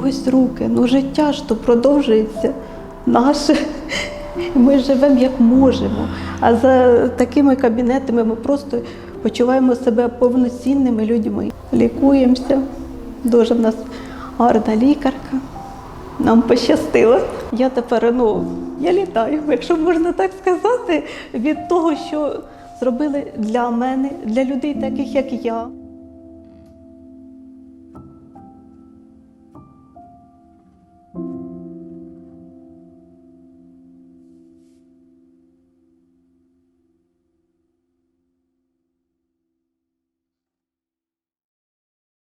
когось руки. Ну життя ж то продовжується наше. Ми живемо як можемо. А за такими кабінетами ми просто почуваємо себе повноцінними людьми. Лікуємося. Дуже в нас гарна лікарка. Нам пощастило. Я тепер ну, я літаю, якщо можна так сказати, від того, що зробили для мене, для людей, таких як я.